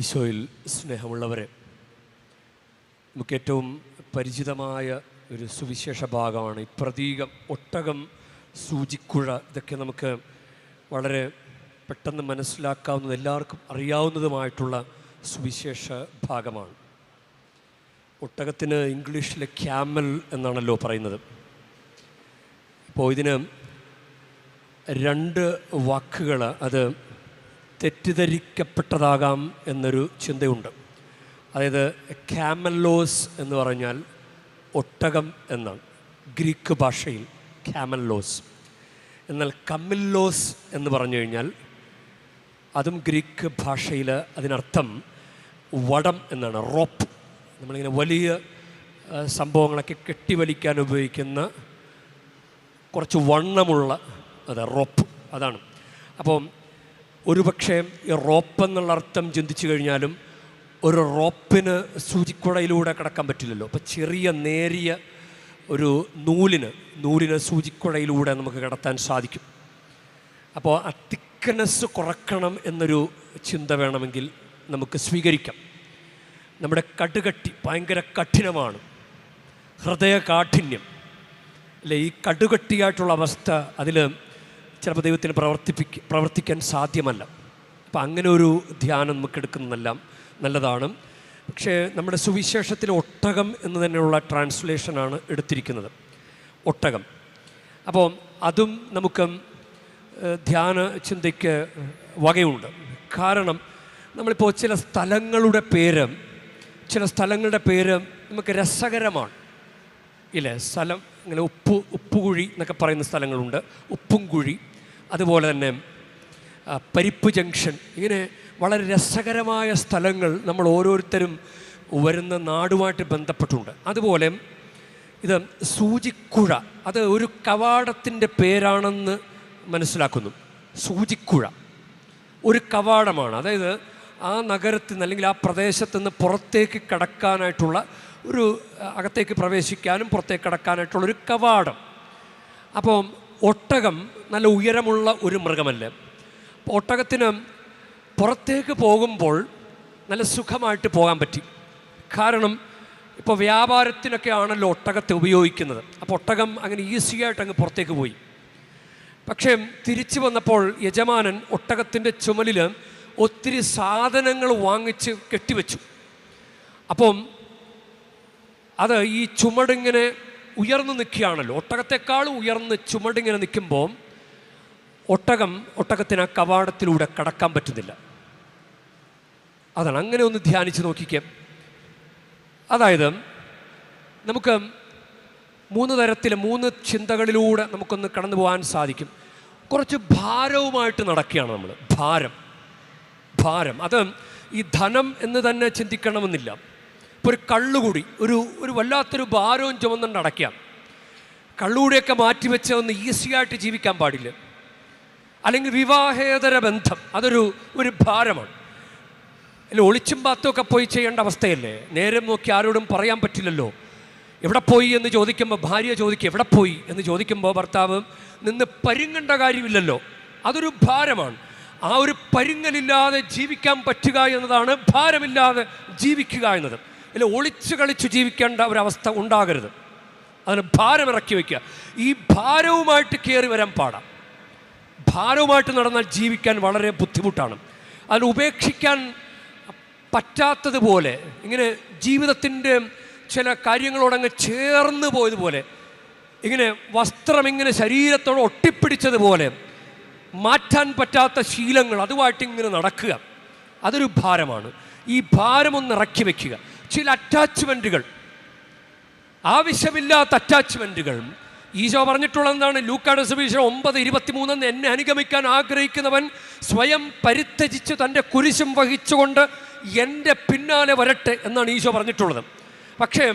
ഈശോയിൽ സ്നേഹമുള്ളവരെ നമുക്കേറ്റവും പരിചിതമായ ഒരു സുവിശേഷ ഭാഗമാണ് ഈ പ്രതീകം ഒട്ടകം സൂചിക്കുഴ. ഇതൊക്കെ നമുക്ക് വളരെ പെട്ടെന്ന് മനസ്സിലാക്കാവുന്നത് എല്ലാവർക്കും അറിയാവുന്നതുമായിട്ടുള്ള സുവിശേഷ ഭാഗമാണ്. ഒട്ടകത്തിന് ഇംഗ്ലീഷിലെ ക്യാമൽ എന്നാണല്ലോ പറയുന്നത്. അപ്പോൾ ഇതിന് രണ്ട് വാക്കുകൾ അത് തെറ്റിദ്ധരിക്കപ്പെട്ടതാകാം എന്നൊരു ചിന്തയുണ്ട്. അതായത് ക്യാമല്ലോസ് എന്ന് പറഞ്ഞാൽ ഒട്ടകം എന്നാണ്. ഗ്രീക്ക് ഭാഷയിൽ ക്യാമല്ലോസ് എന്നാൽ കമ്മില്ലോസ് എന്ന് പറഞ്ഞു കഴിഞ്ഞാൽ അതും ഗ്രീക്ക് ഭാഷയിൽ അതിനർത്ഥം വടം എന്നാണ് റോപ്പ്. നമ്മളിങ്ങനെ വലിയ സംഭവങ്ങളൊക്കെ കെട്ടിവലിക്കാൻ ഉപയോഗിക്കുന്ന കുറച്ച് വണ്ണമുള്ള അതെ റോപ്പ് അതാണ്. അപ്പോൾ ഒരുപക്ഷെ ഈ റോപ്പ് എന്നുള്ള അർത്ഥം ചിന്തിച്ചു കഴിഞ്ഞാലും ഒരു റോപ്പിന് സൂചിക്കുടയിലൂടെ കിടക്കാൻ പറ്റില്ലല്ലോ. അപ്പോൾ ചെറിയ നേരിയ ഒരു നൂലിന് നൂലിന് സൂചിക്കുടയിലൂടെ നമുക്ക് കിടത്താൻ സാധിക്കും. അപ്പോൾ ആ തിക്കനസ് കുറക്കണം എന്നൊരു ചിന്ത വേണമെങ്കിൽ നമുക്ക് സ്വീകരിക്കാം. നമ്മുടെ കടുകട്ടി ഭയങ്കര കഠിനമാണ്. ഹൃദയ കാഠിന്യം അല്ലെ ഈ കടുകട്ടിയായിട്ടുള്ള അവസ്ഥ അതിൽ ചിലപ്പോൾ ദൈവത്തിന് പ്രവർത്തിപ്പിക്ക പ്രവർത്തിക്കാൻ സാധ്യമല്ല. അപ്പം അങ്ങനെ ഒരു ധ്യാനം നമുക്ക് എടുക്കുന്നതെല്ലാം നല്ലതാണ്. പക്ഷേ നമ്മുടെ സുവിശേഷത്തിൽ ഒട്ടകം എന്ന് തന്നെയുള്ള ട്രാൻസ്ലേഷനാണ് എടുത്തിരിക്കുന്നത്. ഒട്ടകം. അപ്പോൾ അതും നമുക്ക് ധ്യാന ചിന്തയ്ക്ക് വകയുണ്ട്. കാരണം നമ്മളിപ്പോൾ ചില സ്ഥലങ്ങളുടെ പേര് ചില സ്ഥലങ്ങളുടെ പേര് നമുക്ക് രസകരമാണ്. ഇല്ലേ? സ്ഥലം ഇങ്ങനെ ഉപ്പ് ഉപ്പുകുഴി എന്നൊക്കെ പറയുന്ന സ്ഥലങ്ങളുണ്ട്. ഉപ്പുംകുഴി. അതുപോലെ തന്നെ പരിപ്പ് ജംഗ്ഷൻ. ഇങ്ങനെ വളരെ രസകരമായ സ്ഥലങ്ങൾ നമ്മൾ ഓരോരുത്തരും വരുന്ന നാടുമായിട്ട് ബന്ധപ്പെട്ടുണ്ട്. അതുപോലെ ഇത് സൂചിക്കുഴ. അത് ഒരു കവാടത്തിന്റെ പേരാണെന്ന് മനസ്സിലാക്കുന്നു. സൂചിക്കുഴ. ഒരു കവാടമാണ്. അതായത് ആ നഗരത്തിൽ നിന്ന് അല്ലെങ്കിൽ ആ പ്രദേശത്ത് നിന്ന് പുറത്തേക്ക് കടക്കാനായിട്ടുള്ള ഒരു അകത്തേക്ക് പ്രവേശിക്കാനും പുറത്തേക്ക് കടക്കാനായിട്ടുള്ളൊരു കവാടം. അപ്പോൾ ഒട്ടകം നല്ല ഉയരമുള്ള ഒരു മൃഗമല്ലേ? ഒട്ടകത്തിന് പുറത്തേക്ക് പോകുമ്പോൾ നല്ല സുഖമായിട്ട് പോകാൻ പറ്റി. കാരണം ഇപ്പോൾ വ്യാപാരത്തിനൊക്കെ ആണല്ലോ ഒട്ടകത്തെ ഉപയോഗിക്കുന്നത്. അപ്പോൾ ഒട്ടകം അങ്ങനെ ഈസി ആയിട്ട് അങ്ങ് പുറത്തേക്ക് പോയി. പക്ഷേ തിരിച്ചു വന്നപ്പോൾ യജമാനൻ ഒട്ടകത്തിന്റെ ചുമലിൽ ഒത്തിരി സാധനങ്ങൾ വാങ്ങിച്ച് കെട്ടിവെച്ചു. അപ്പം അത് ഈ ചുമടിങ്ങനെ ഉയർന്നു നിൽക്കുകയാണല്ലോ. ഒട്ടകത്തെക്കാളും ഉയർന്ന് ചുമടിങ്ങനെ നിൽക്കുമ്പോൾ ഒട്ടകം ഒട്ടകത്തിന് ആ കവാടത്തിലൂടെ കടക്കാൻ പറ്റുന്നില്ല. അതാണ്. അങ്ങനെ ഒന്ന് ധ്യാനിച്ച് നോക്കിക്കാം. അതായത് നമുക്ക് മൂന്ന് തരത്തിലെ മൂന്ന് ചിന്തകളിലൂടെ നമുക്കൊന്ന് കടന്നു പോകാൻ സാധിക്കും. കുറച്ച് ഭാരവുമായിട്ട് നടക്കുകയാണ് നമ്മൾ. ഭാരം. ഭാരം. അത് ഈ ധനം എന്ന് തന്നെ ചിന്തിക്കണമെന്നില്ല. ഇപ്പോൾ ഒരു കള്ളുകൂടി ഒരു ഒരു വല്ലാത്തൊരു ഭാരവും ചുമന്നുകൊണ്ട് അടയ്ക്കാം കള്ളുകൂടിയൊക്കെ മാറ്റിവെച്ച് ഒന്ന് ഈസിയായിട്ട് ജീവിക്കാൻ പാടില്ല. അല്ലെങ്കിൽ വിവാഹേതര ബന്ധം അതൊരു ഒരു ഭാരമാണ്. അല്ല ഒളിച്ചും പാത്തുമൊക്കെ പോയി ചെയ്യേണ്ട അവസ്ഥയല്ലേ? നേരം നോക്കി ആരോടും പറയാൻ പറ്റില്ലല്ലോ. എവിടെ പോയി എന്ന് ചോദിക്കുമ്പോൾ ഭാര്യ ചോദിക്കുക എവിടെ പോയി? എന്ന് ചോദിക്കുമ്പോൾ ഭർത്താവ് നിന്ന് പരുങ്ങേണ്ട കാര്യമില്ലല്ലോ. അതൊരു ഭാരമാണ്. ആ ഒരു പരുങ്ങലില്ലാതെ ജീവിക്കാൻ പറ്റുക എന്നതാണ് ഭാരമില്ലാതെ ജീവിക്കുക എന്നത്. അല്ല ഒളിച്ചു കളിച്ചു ജീവിക്കേണ്ട ഒരവസ്ഥ ഉണ്ടാകരുത്. അതിന് ഭാരം ഇറക്കി വയ്ക്കുക ഈ ഭാരവുമായിട്ട് കയറി വരാൻ പാടാം. ഭാരവുമായിട്ട് നടന്നാൽ ജീവിക്കാൻ വളരെ ബുദ്ധിമുട്ടാണ്. അതിന് ഉപേക്ഷിക്കാൻ പറ്റാത്തതുപോലെ ഇങ്ങനെ ജീവിതത്തിന്റെ ചില കാര്യങ്ങളോടങ്ങ് ചേർന്ന് പോയതുപോലെ ഇങ്ങനെ വസ്ത്രം ഇങ്ങനെ ശരീരത്തോട് ഒട്ടിപ്പിടിച്ചതുപോലെ മാറ്റാൻ പറ്റാത്ത ശീലങ്ങൾ അതുമായിട്ട് ഇങ്ങനെ നടക്കുക. അതൊരു ഭാരമാണ്. ഈ ഭാരമൊന്ന് ഇറക്കി വയ്ക്കുക ചില അറ്റാച്ച്മെന്റുകൾ ആവശ്യമില്ലാത്ത അറ്റാച്ച്മെന്റുകൾ ഈശോ പറഞ്ഞിട്ടുള്ളത് എന്താണ് ലൂക്കാട് സുബീഷ ഒമ്പത് ഇരുപത്തിമൂന്നെന്ന് എന്നെ അനുഗമിക്കാൻ ആഗ്രഹിക്കുന്നവൻ സ്വയം പരിത്യജിച്ച് തന്റെ കുരിശും വഹിച്ചുകൊണ്ട് എന്റെ പിന്നാലെ വരട്ടെ എന്നാണ് ഈശോ പറഞ്ഞിട്ടുള്ളത്. പക്ഷേ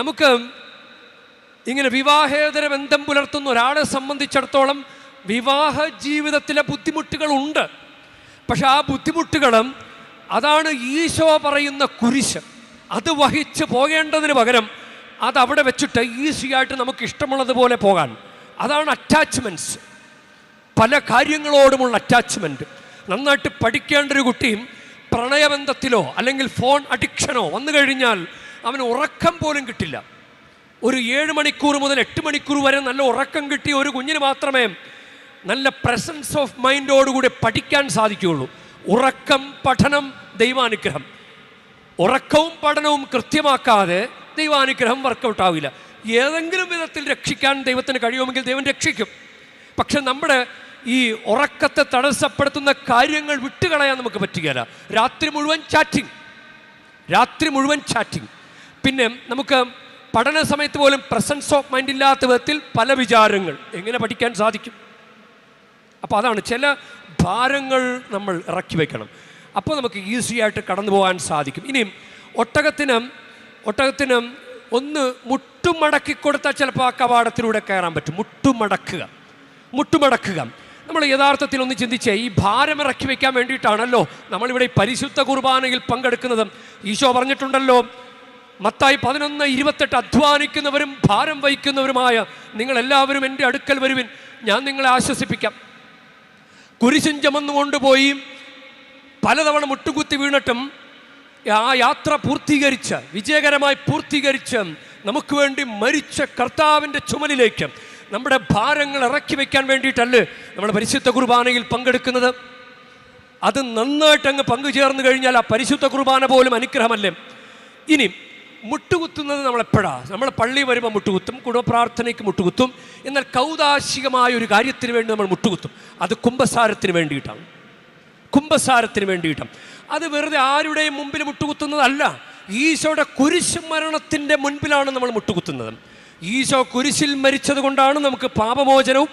നമുക്ക് ഇങ്ങനെ വിവാഹേതര ബന്ധം പുലർത്തുന്ന ഒരാളെ സംബന്ധിച്ചിടത്തോളം വിവാഹ ജീവിതത്തിലെ ബുദ്ധിമുട്ടുകളുണ്ട് പക്ഷെ ആ ബുദ്ധിമുട്ടുകളും അതാണ് ഈശോ പറയുന്ന കുരിശ്. അത് വഹിച്ച് പോകേണ്ടതിന് പകരം അത് അവിടെ വെച്ചിട്ട് ഈസിയായിട്ട് നമുക്ക് ഇഷ്ടമുള്ളതുപോലെ പോകാൻ. അതാണ് അറ്റാച്ച്മെന്റ്സ് പല കാര്യങ്ങളോടുമുള്ള അറ്റാച്ച്മെന്റ് നന്നായിട്ട് പഠിക്കേണ്ട ഒരു കുട്ടിയും പ്രണയബന്ധത്തിലോ അല്ലെങ്കിൽ ഫോൺ അഡിക്ഷനോ വന്നു കഴിഞ്ഞാൽ അവന് ഉറക്കം പോലും കിട്ടില്ല. ഒരു ഏഴ് മണിക്കൂർ മുതൽ എട്ട് മണിക്കൂർ വരെ നല്ല ഉറക്കം കിട്ടിയ ഒരു കുഞ്ഞിന് മാത്രമേ നല്ല പ്രസൻസ് ഓഫ് മൈൻഡോടുകൂടി പഠിക്കാൻ സാധിക്കുകയുള്ളൂ. ഉറക്കം പഠനം ദൈവാനുഗ്രഹം. ഉറക്കവും പഠനവും കൃത്യമാക്കാതെ ദൈവാനുഗ്രഹം വർക്കൗട്ട് ആവില്ല ഏതെങ്കിലും വിധത്തിൽ രക്ഷിക്കാൻ ദൈവത്തിന് കഴിയുമെങ്കിൽ ദൈവം രക്ഷിക്കും. പക്ഷെ നമ്മുടെ ഈ ഉറക്കത്തെ തടസ്സപ്പെടുത്തുന്ന കാര്യങ്ങൾ വിട്ടുകളയാൻ നമുക്ക് പറ്റുകയില്ല. രാത്രി മുഴുവൻ ചാറ്റിംഗ് രാത്രി മുഴുവൻ ചാറ്റിംഗ് പിന്നെ നമുക്ക് പഠന സമയത്ത് പോലും പ്രസൻസ് ഓഫ് മൈൻഡ് ഇല്ലാത്ത വിധത്തിൽ പല വിചാരങ്ങൾ. എങ്ങനെ പഠിക്കാൻ സാധിക്കും? അപ്പോൾ അതാണ് ചില ഭാരങ്ങൾ നമ്മൾ ഇറക്കി വയ്ക്കണം അപ്പോൾ നമുക്ക് ഈസി ആയിട്ട് കടന്നു പോകാൻ സാധിക്കും. ഇനിയും ഒട്ടകത്തിന് ഒട്ടകത്തിന് ഒന്ന് മുട്ടുമടക്കി കൊടുത്താൽ ചിലപ്പോൾ ആ കവാടത്തിലൂടെ കയറാൻ പറ്റും. മുട്ടുമടക്കുക. മുട്ടുമടക്കുക. നമ്മൾ യഥാർത്ഥത്തിൽ ഒന്ന് ചിന്തിച്ചേ ഈ ഭാരം ഇറക്കി വയ്ക്കാൻ വേണ്ടിയിട്ടാണല്ലോ നമ്മളിവിടെ പരിശുദ്ധ കുർബാനയിൽ പങ്കെടുക്കുന്നത്. ഈശോ പറഞ്ഞിട്ടുണ്ടല്ലോ മത്തായി പതിനൊന്ന് ഇരുപത്തെട്ട് അധ്വാനിക്കുന്നവരും ഭാരം വഹിക്കുന്നവരുമായ നിങ്ങളെല്ലാവരും എന്റെ അടുക്കൽ വരുവിൻ. ഞാൻ നിങ്ങളെ ആശ്വസിപ്പിക്കാം. കുരിശും ചുമന്നുകൊണ്ടുപോയി പലതവണ മുട്ടുകുത്തി വീണിട്ടും ആ യാത്ര പൂർത്തീകരിച്ച് വിജയകരമായി പൂർത്തീകരിച്ച് നമുക്ക് വേണ്ടി മരിച്ച കർത്താവിന്റെ ചുമലിലേക്ക് നമ്മുടെ ഭാരങ്ങൾ ഇറക്കി വയ്ക്കാൻ വേണ്ടിയിട്ടല്ലേ നമ്മൾ പരിശുദ്ധ കുർബാനയിൽ പങ്കെടുക്കുന്നത്? അത് നന്നായിട്ട് അങ്ങ് പങ്കുചേർന്ന് കഴിഞ്ഞാൽ ആ പരിശുദ്ധ കുർബാന പോലും അനുഗ്രഹമല്ലേ? ഇനി മുട്ടുകുത്തുന്നത് നമ്മളെപ്പോഴാണ് നമ്മൾ പള്ളി വരുമ്പോൾ മുട്ടുകുത്തും കുടുംബപ്രാർത്ഥനയ്ക്ക് മുട്ടുകുത്തും എന്നാൽ കൗതാശികമായ ഒരു കാര്യത്തിന് വേണ്ടി നമ്മൾ മുട്ടുകുത്തും. അത് കുംഭസാരത്തിന് വേണ്ടിയിട്ടാണ്. കുംഭസാരത്തിന് വേണ്ടിയിട്ടും. അത് വെറുതെ ആരുടെയും മുമ്പിൽ മുട്ടുകുത്തുന്നതല്ല. ഈശോയുടെ കുരിശ് മരണത്തിന്റെ മുൻപിലാണ് നമ്മൾ മുട്ടുകുത്തുന്നത്. ഈശോ കുരിശിൽ മരിച്ചത് കൊണ്ടാണ് നമുക്ക് പാപമോചനവും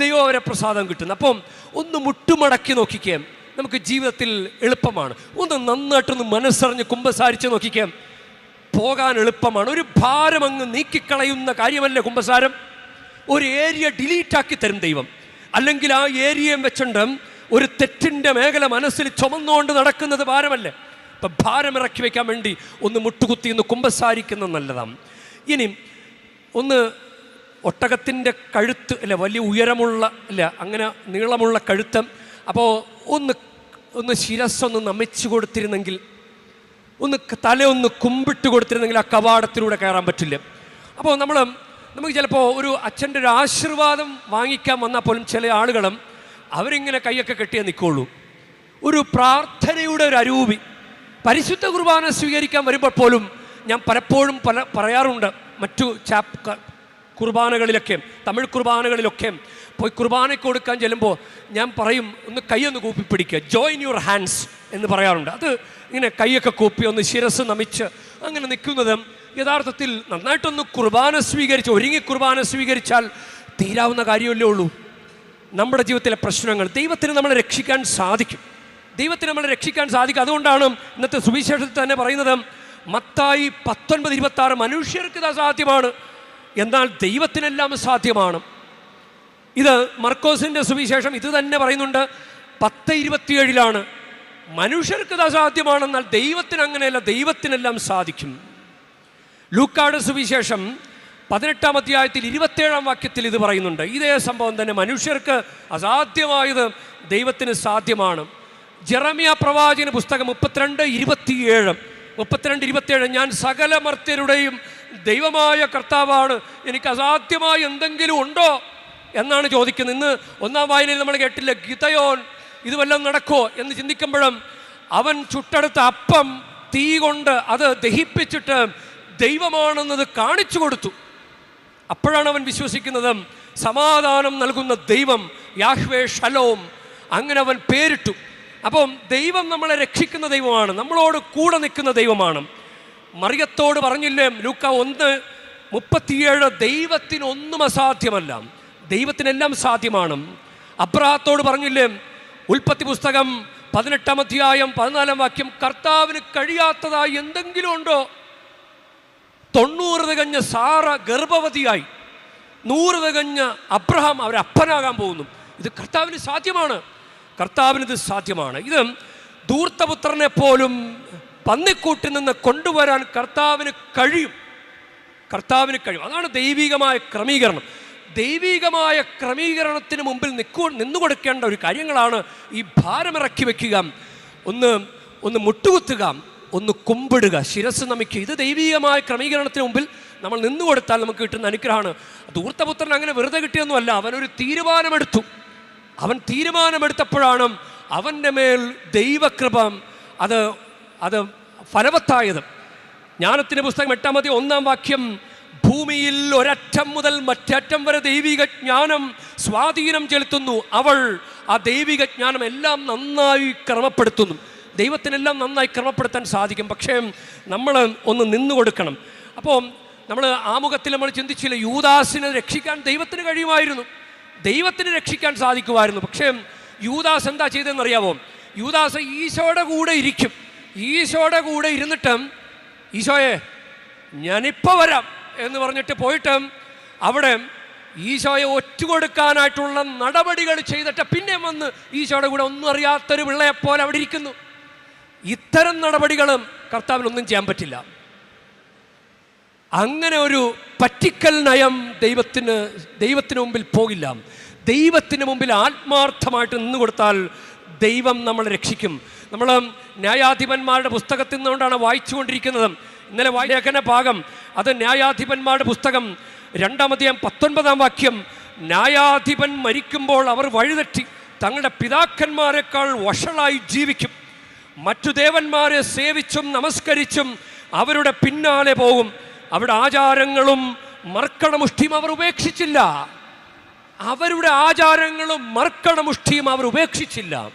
ദൈവവര പ്രസാദം കിട്ടുന്നത്. അപ്പം ഒന്ന് മുട്ടുമടക്കി നോക്കിക്കാം. നമുക്ക് ജീവിതത്തിൽ എളുപ്പമാണ്. ഒന്ന് നന്നായിട്ടൊന്ന് മനസ്സറിഞ്ഞ് കുമ്പസാരിച്ച് നോക്കിക്കാം. പോകാൻ എളുപ്പമാണ്. ഒരു ഭാരം അങ്ങ് നീക്കിക്കളയുന്ന കാര്യമല്ല കുംഭസാരം. ഒരു ഏരിയ ഡിലീറ്റാക്കി തരും ദൈവം. അല്ലെങ്കിൽ ആ ഏരിയയും വെച്ചുകൊണ്ട് ഒരു തെറ്റിന്റെ മേഖല മനസ്സിൽ ചുമന്നുകൊണ്ട് നടക്കുന്നത് ഭാരമല്ലേ? അപ്പം ഭാരം ഇറക്കി വയ്ക്കാൻ വേണ്ടി ഒന്ന് മുട്ടുകുത്തി ഒന്ന് കുമ്പസാരിക്കുന്നത് നല്ലതാണ് ഇനി ഒന്ന് ഒട്ടകത്തിന്റെ കഴുത്ത് അല്ല വലിയ ഉയരമുള്ള അല്ല അങ്ങനെ നീളമുള്ള കഴുത്ത് അപ്പോൾ ഒന്ന് ഒന്ന് ശിരസ്സൊന്ന് നമിച്ചു കൊടുത്തിരുന്നെങ്കിൽ ഒന്ന് തലയൊന്ന് കുമ്പിട്ട് കൊടുത്തിരുന്നെങ്കിൽ ആ കവാടത്തിലൂടെ കയറാൻ പറ്റില്ല. അപ്പോൾ നമ്മൾ നമുക്ക് ചിലപ്പോൾ ഒരു അച്ഛന്റെ ഒരു ആശീർവാദം വാങ്ങിക്കാൻ വന്നാൽ പോലും ചില ആളുകളും അവരിങ്ങനെ കൈയൊക്കെ കെട്ടിയേ നിൽക്കുള്ളൂ. ഒരു പ്രാർത്ഥനയുടെ ഒരു അരൂപി. പരിശുദ്ധ കുർബാന സ്വീകരിക്കാൻ വരുമ്പോൾ പോലും ഞാൻ പലപ്പോഴും പല പറയാറുണ്ട് മറ്റു ചാപ് കുർബാനകളിലൊക്കെ തമിഴ് കുർബാനകളിലൊക്കെ പോയി കുർബാനയ്ക്ക് കൊടുക്കാൻ ചെല്ലുമ്പോൾ ഞാൻ പറയും ഒന്ന് കൈയൊന്ന് കൂപ്പി പിടിക്കുക ജോയിൻ യുവർ ഹാൻഡ്സ് എന്ന് പറയാറുണ്ട്. അത് ഇങ്ങനെ കൈയൊക്കെ കൂപ്പി ഒന്ന് ശിരസ് നമിച്ച് അങ്ങനെ നിൽക്കുന്നതും യഥാർത്ഥത്തിൽ നന്നായിട്ടൊന്ന് കുർബാന സ്വീകരിച്ച് ഒരുങ്ങി കുർബാന സ്വീകരിച്ചാൽ തീരാവുന്ന കാര്യമല്ലേ ഉള്ളൂ. നമ്മുടെ ജീവിതത്തിലെ പ്രശ്നങ്ങൾ ദൈവത്തിന് നമ്മളെ രക്ഷിക്കാൻ സാധിക്കും. ദൈവത്തിന് നമ്മളെ രക്ഷിക്കാൻ സാധിക്കും. അതുകൊണ്ടാണ് ഇന്നത്തെ സുവിശേഷത്തിൽ തന്നെ പറയുന്നത് മത്തായി പത്തൊൻപത് ഇരുപത്തി ആറ് മനുഷ്യർക്ക് ഇത് അസാധ്യമാണ് എന്നാൽ ദൈവത്തിനെല്ലാം സാധ്യമാണ്. ഇത് മർക്കോസിന്റെ സുവിശേഷം ഇത് തന്നെ പറയുന്നുണ്ട് പത്ത് ഇരുപത്തിയേഴിലാണ്. മനുഷ്യർക്ക് ഇത് അസാധ്യമാണെന്നാൽ ദൈവത്തിന് അങ്ങനെയല്ല ദൈവത്തിനെല്ലാം സാധിക്കും. ലൂക്കാട് സുവിശേഷം പതിനെട്ടാം അധ്യായത്തിൽ ഇരുപത്തേഴാം വാക്യത്തിൽ ഇത് പറയുന്നുണ്ട്. ഇതേ സംഭവം തന്നെ മനുഷ്യർക്ക് അസാധ്യമായത് ദൈവത്തിന് സാധ്യമാണ്. ജെറമിയ പ്രവാചന പുസ്തകം മുപ്പത്തിരണ്ട് ഇരുപത്തിയേഴ്. മുപ്പത്തിരണ്ട് ഇരുപത്തിയേഴ്. ഞാൻ സകല മർത്യരുടെയും ദൈവമായ കർത്താവാണ്. എനിക്ക് അസാധ്യമായി എന്തെങ്കിലും ഉണ്ടോ എന്നാണ് ചോദിക്കുന്നത്. ഇന്ന് ഒന്നാം വായനയിൽ നമ്മൾ കേട്ടില്ല ഗീതയോൻ ഇത് വല്ലതും നടക്കോ എന്ന് ചിന്തിക്കുമ്പോഴും അവൻ ചുട്ടെടുത്ത അപ്പം തീ കൊണ്ട് അത് ദഹിപ്പിച്ചിട്ട് ദൈവമാണെന്നത് കാണിച്ചു കൊടുത്തു. അപ്പോഴാണ് അവൻ വിശ്വസിക്കുന്നത് സമാധാനം നൽകുന്ന ദൈവം യാഹ്വേ ഷലോം. അങ്ങനെ അവൻ പേരിട്ടു. അപ്പം ദൈവം നമ്മളെ രക്ഷിക്കുന്ന ദൈവമാണ് നമ്മളോട് കൂടെ നിൽക്കുന്ന ദൈവമാണ്. മറിയത്തോട് പറഞ്ഞില്ലേ ലൂക്ക ഒന്ന് മുപ്പത്തിയേഴ് ദൈവത്തിനൊന്നും അസാധ്യമല്ല. ദൈവത്തിനെല്ലാം സാധ്യമാണ്. അബ്രഹത്തോട് പറഞ്ഞില്ലേ ഉൽപ്പത്തി പുസ്തകം പതിനെട്ടാം അധ്യായം പതിനാലാം വാക്യം കർത്താവിന് കഴിയാത്തതായി എന്തെങ്കിലും ഉണ്ടോ? തൊണ്ണൂറ് തികഞ്ഞ സാറ ഗർഭവതിയായി. നൂറ് തികഞ്ഞ അബ്രഹാം അവരപ്പനാകാൻ പോകുന്നു. ഇത് കർത്താവിന് സാധ്യമാണ്. കർത്താവിന് ഇത് സാധ്യമാണ്. ഇത് ധൂർത്തപുത്രനെ പോലും പന്നിക്കൂട്ടിൽ നിന്ന് കൊണ്ടുവരാൻ കർത്താവിന് കഴിയും. കർത്താവിന് കഴിയും. അതാണ് ദൈവികമായ ക്രമീകരണം. ദൈവികമായ ക്രമീകരണത്തിന് മുമ്പിൽ നിൽക്കു നിന്നു കൊടുക്കേണ്ട ഒരു കാര്യങ്ങളാണ് ഈ ഭാരമിറക്കി വയ്ക്കുക ഒന്ന് ഒന്ന് മുട്ടുകുത്തുക. ഒന്ന് കുമ്പിടുക. ശിരസ് നമിക്കുക. ഇത് ദൈവീകമായ ക്രമീകരണത്തിന് മുമ്പിൽ നമ്മൾ നിന്നു കൊടുത്താൽ നമുക്ക് കിട്ടുന്ന അനുഗ്രഹമാണ്. ദൂർത്തപുത്രൻ അങ്ങനെ വെറുതെ കിട്ടിയൊന്നുമല്ല. അവനൊരു തീരുമാനമെടുത്തു. അവൻ തീരുമാനമെടുത്തപ്പോഴാണ് അവന്റെ മേൽ ദൈവകൃപം അത് അത് ഫലവത്തായത്. ജ്ഞാനത്തിന്റെ പുസ്തകം എട്ടാമത്തെ ഒന്നാം വാക്യം ഭൂമിയിൽ ഒരറ്റം മുതൽ മറ്ററ്റം വരെ ദൈവിക ജ്ഞാനം സ്വാധീനം ചെലുത്തുന്നു. അവൾ ആ ദൈവിക ജ്ഞാനം എല്ലാം നന്നായി ക്രമപ്പെടുത്തുന്നു. ദൈവത്തിനെല്ലാം നന്നായി ക്രമപ്പെടുത്താൻ സാധിക്കും. പക്ഷേ നമ്മൾ ഒന്ന് നിന്നു കൊടുക്കണം അപ്പോൾ നമ്മൾ ആമുഖത്തിൽ നമ്മൾ ചിന്തിച്ചില്ല യൂദാസിനെ രക്ഷിക്കാൻ ദൈവത്തിന് കഴിയുമായിരുന്നു. ദൈവത്തിന് രക്ഷിക്കാൻ സാധിക്കുമായിരുന്നു. പക്ഷേ യൂദാസ് എന്താ ചെയ്തതെന്ന് അറിയാമോ യൂദാസ് ഈശോയുടെ കൂടെ ഇരിക്കും. ഈശോയുടെ കൂടെ ഇരുന്നിട്ട് ഈശോയെ ഞാനിപ്പോൾ വരാം എന്ന് പറഞ്ഞിട്ട് പോയിട്ട് അവിടെ ഈശോയെ ഒറ്റുകൊടുക്കാനായിട്ടുള്ള നടപടികൾ ചെയ്തിട്ട് പിന്നെ വന്ന് ഈശോയുടെ കൂടെ ഒന്നും അറിയാത്തൊരു പിള്ളയെപ്പോലെ അവിടെ ഇരിക്കുന്നു. ഇത്തരം നടപടികളും കർത്താവിനൊന്നും ചെയ്യാൻ പറ്റില്ല. അങ്ങനെ ഒരു പറ്റിക്കൽ നയം ദൈവത്തിന് ദൈവത്തിന് മുമ്പിൽ പോകില്ല. ദൈവത്തിന് മുമ്പിൽ ആത്മാർത്ഥമായിട്ട് നിന്ന് കൊടുത്താൽ ദൈവം നമ്മളെ രക്ഷിക്കും. നമ്മൾ ന്യായാധിപന്മാരുടെ പുസ്തകത്തിൽ നിന്നുകൊണ്ടാണ് വായിച്ചുകൊണ്ടിരിക്കുന്നത്. ഇന്നലെ വായലേഖന ഭാഗം അത് ന്യായാധിപന്മാരുടെ പുസ്തകം. രണ്ടാമധ്യായം പത്തൊൻപതാം വാക്യം ന്യായാധിപൻ മരിക്കുമ്പോൾ അവർ വഴിതെറ്റി തങ്ങളുടെ പിതാക്കന്മാരെക്കാൾ വഷളായി ജീവിക്കും. മറ്റു ദേവന്മാരെ സേവിച്ചും നമസ്കരിച്ചും അവരുടെ പിന്നാലെ പോകും. അവരുടെ ആചാരങ്ങളും മർക്കണമുഷ്ടിയും അവർ ഉപേക്ഷിച്ചില്ല. അവരുടെ ആചാരങ്ങളും മർക്കണമുഷ്ടിയും അവർ ഉപേക്ഷിച്ചില്ല.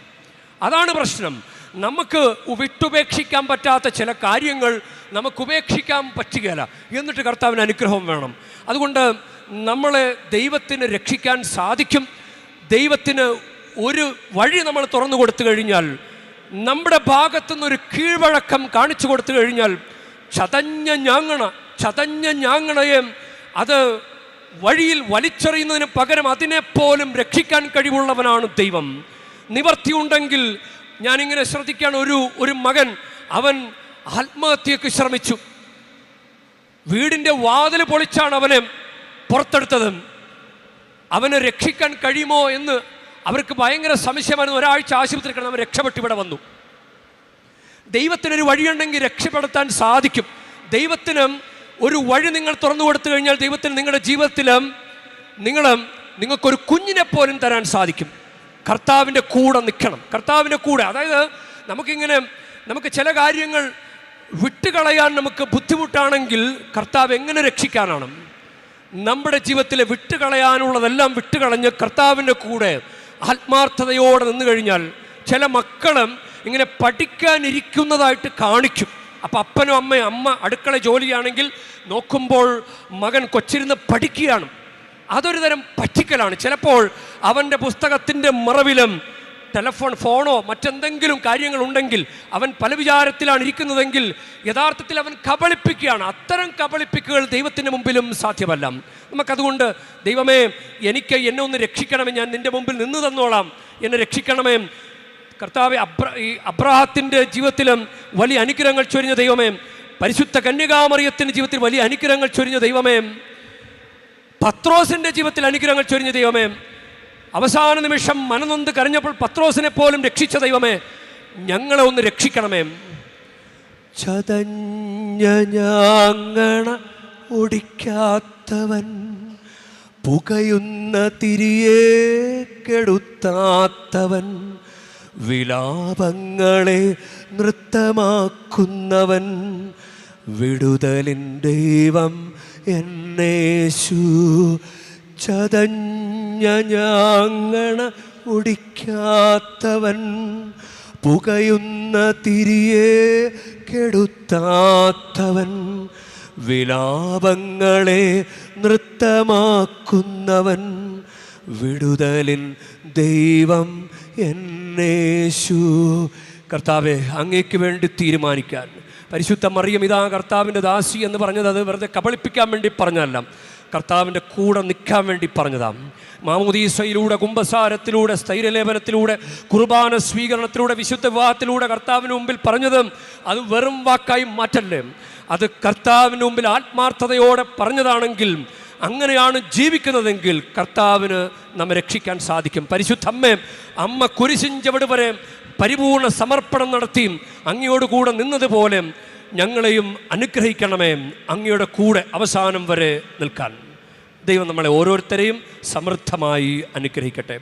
അതാണ് പ്രശ്നം. നമുക്ക് വിട്ടുപേക്ഷിക്കാൻ പറ്റാത്ത ചില കാര്യങ്ങൾ നമുക്ക് ഉപേക്ഷിക്കാൻ പറ്റുകയില്ല. എന്നിട്ട് കർത്താവിന് അനുഗ്രഹം വേണം. അതുകൊണ്ട് നമ്മളെ ദൈവത്തിന് രക്ഷിക്കാൻ സാധിക്കും. ദൈവത്തിന് ഒരു വഴി നമ്മൾ തുറന്നു കൊടുത്തു കഴിഞ്ഞാൽ നമ്മുടെ ഭാഗത്തുനിന്ന് ഒരു കീഴ്വഴക്കം കാണിച്ചു കൊടുത്തു കഴിഞ്ഞാൽ ചതഞ്ഞ ഞാങ്ങണ ചതഞ്ഞ ഞാങ്ങണയെ അത് വഴിയിൽ വലിച്ചെറിയുന്നതിന് പകരം അതിനെപ്പോലും രക്ഷിക്കാൻ കഴിവുള്ളവനാണ് ദൈവം. നിവർത്തിയുണ്ടെങ്കിൽ ഞാനിങ്ങനെ ശ്രദ്ധിക്കാൻ ഒരു ഒരു മകൻ അവൻ ആത്മഹത്യക്ക് ശ്രമിച്ചു. വീടിന്റെ വാതിൽ പൊളിച്ചാണ് അവനെ പുറത്തെടുത്തത്. അവനെ രക്ഷിക്കാൻ കഴിയുമോ എന്ന് അവർക്ക് ഭയങ്കര സംശയമായിരുന്നു. ഒരാഴ്ച ആശുപത്രി കിടന്ന് രക്ഷപ്പെട്ടു ഇവിടെ വന്നു. ദൈവത്തിനൊരു വഴിയുണ്ടെങ്കിൽ രക്ഷപ്പെടുത്താൻ സാധിക്കും. ദൈവത്തിന് ഒരു വഴി നിങ്ങൾ തുറന്നു കൊടുത്തു കഴിഞ്ഞാൽ ദൈവത്തിന് നിങ്ങളുടെ ജീവിതത്തിൽ നിങ്ങൾ നിങ്ങൾക്കൊരു കുഞ്ഞിനെ പോലും തരാൻ സാധിക്കും. കർത്താവിന്റെ കൂടെ നിൽക്കണം. കർത്താവിന്റെ കൂടെ. അതായത് നമുക്കിങ്ങനെ നമുക്ക് ചില കാര്യങ്ങൾ വിട്ടുകളയാൻ നമുക്ക് ബുദ്ധിമുട്ടാണെങ്കിൽ കർത്താവ് എങ്ങനെ രക്ഷിക്കാനാണ്? നമ്മുടെ ജീവിതത്തിലെ വിട്ടുകളയാനുള്ളതെല്ലാം വിട്ടുകളഞ്ഞ് കർത്താവിന്റെ കൂടെ ആത്മാർത്ഥതയോടെ നിന്ന് കഴിഞ്ഞാൽ ചില മക്കളും ഇങ്ങനെ പഠിക്കാനിരിക്കുന്നതായിട്ട് കാണിക്കും. അപ്പം അപ്പനും അമ്മയും അമ്മ അടുക്കള ജോലിയാണെങ്കിൽ നോക്കുമ്പോൾ മകൻ കൊച്ചിരുന്ന് പഠിക്കുകയാണ്. അതൊരു തരം പറ്റിക്കലാണ്. ചിലപ്പോൾ അവന്റെ പുസ്തകത്തിന്റെ മറവിലും ടെലഫോൺ ഫോണോ മറ്റെന്തെങ്കിലും കാര്യങ്ങളുണ്ടെങ്കിൽ അവൻ പല വിചാരത്തിലാണ് ഇരിക്കുന്നതെങ്കിൽ യഥാർത്ഥത്തിൽ അവൻ കബളിപ്പിക്കുകയാണ്. അത്തരം കബളിപ്പിക്കുകൾ ദൈവത്തിന്റെ മുമ്പിലും സാധ്യമല്ല. നമുക്കതുകൊണ്ട് ദൈവമേ എനിക്ക് എന്നെ ഒന്ന് രക്ഷിക്കണമേ. ഞാൻ നിന്റെ മുമ്പിൽ നിന്ന് തന്നോളാം. എന്നെ രക്ഷിക്കണമേ. കർത്താവ് അബ്ര ഈ അബ്രാഹത്തിന്റെ ജീവിതത്തിലും വലിയ അനുഗ്രഹങ്ങൾ ചൊരിഞ്ഞ ദൈവമേ. പരിശുദ്ധ കന്യകാമറിയത്തിന്റെ ജീവിതത്തിൽ വലിയ അനുഗ്രഹങ്ങൾ ചൊരിഞ്ഞ ദൈവമേ. പത്രോസിന്റെ ജീവിതത്തിൽ അനുഗ്രഹങ്ങൾ ചൊരിഞ്ഞ ദൈവമേ. അവസാന നിമിഷം മനനൊന്ത് കരഞ്ഞപ്പോൾ പത്രോസിനെ പോലും രക്ഷിച്ച ദൈവമേ ഞങ്ങളെ ഒന്ന് രക്ഷിക്കണമേ. ചതഞ്ഞ ഞാങ്ങണ ഒടിക്കാത്തവൻ പുകയുന്ന തിരിയെ കെടുത്താത്തവൻ വിലാപങ്ങളെ നൃത്തമാക്കുന്നവൻ വിടുതലിൻ ദൈവം എന്നേശു ചതഞ്ഞ ഞാങ്ങണ ഉടിക്കാത്തവൻ പുകയുന്ന തിരിയെ കെടുത്താത്തവൻ വിലാപങ്ങളെ നൃത്തമാക്കുന്നവൻ വിടുതലിൻ ദൈവം എന്നേശു. കർത്താവെ അങ്ങേക്ക് വേണ്ടി തീരുമാനിക്കാൻ. പരിശുദ്ധ മറിയം ഇതാ കർത്താവിന്റെ ദാസി എന്ന് പറഞ്ഞത് അത് വെറുതെ കബളിപ്പിക്കാൻ വേണ്ടി പറഞ്ഞതല്ല. കർത്താവിന്റെ കൂടെ നിൽക്കാൻ വേണ്ടി പറഞ്ഞതാണ് മാമുദീസയിലൂടെ കുംഭസാരത്തിലൂടെ സ്ഥൈര്യലേപനത്തിലൂടെ കുർബാന സ്വീകരണത്തിലൂടെ വിശുദ്ധ വിവാഹത്തിലൂടെ കർത്താവിന് മുമ്പിൽ പറഞ്ഞതും അത് വെറും വാക്കായി മാറ്റല്ലേ? അത് കർത്താവിന് മുമ്പിൽ ആത്മാർത്ഥതയോടെ പറഞ്ഞതാണെങ്കിൽ അങ്ങനെയാണ് ജീവിക്കുന്നതെങ്കിൽ കർത്താവിന് നമ്മെ രക്ഷിക്കാൻ സാധിക്കും. പരിശുദ്ധ അമ്മ അമ്മ കുരിശിഞ്ചവട് വരെ പരിപൂർണ സമർപ്പണം നടത്തിയും അങ്ങയോടുകൂടെ നിന്നതുപോലെ ഞങ്ങളെയും അനുഗ്രഹിക്കണമേ അങ്ങയുടെ കൂടെ അവസാനം വരെ നിൽക്കാൻ. ദൈവം നമ്മളെ ഓരോരുത്തരെയും സമൃദ്ധമായി അനുഗ്രഹിക്കട്ടെ.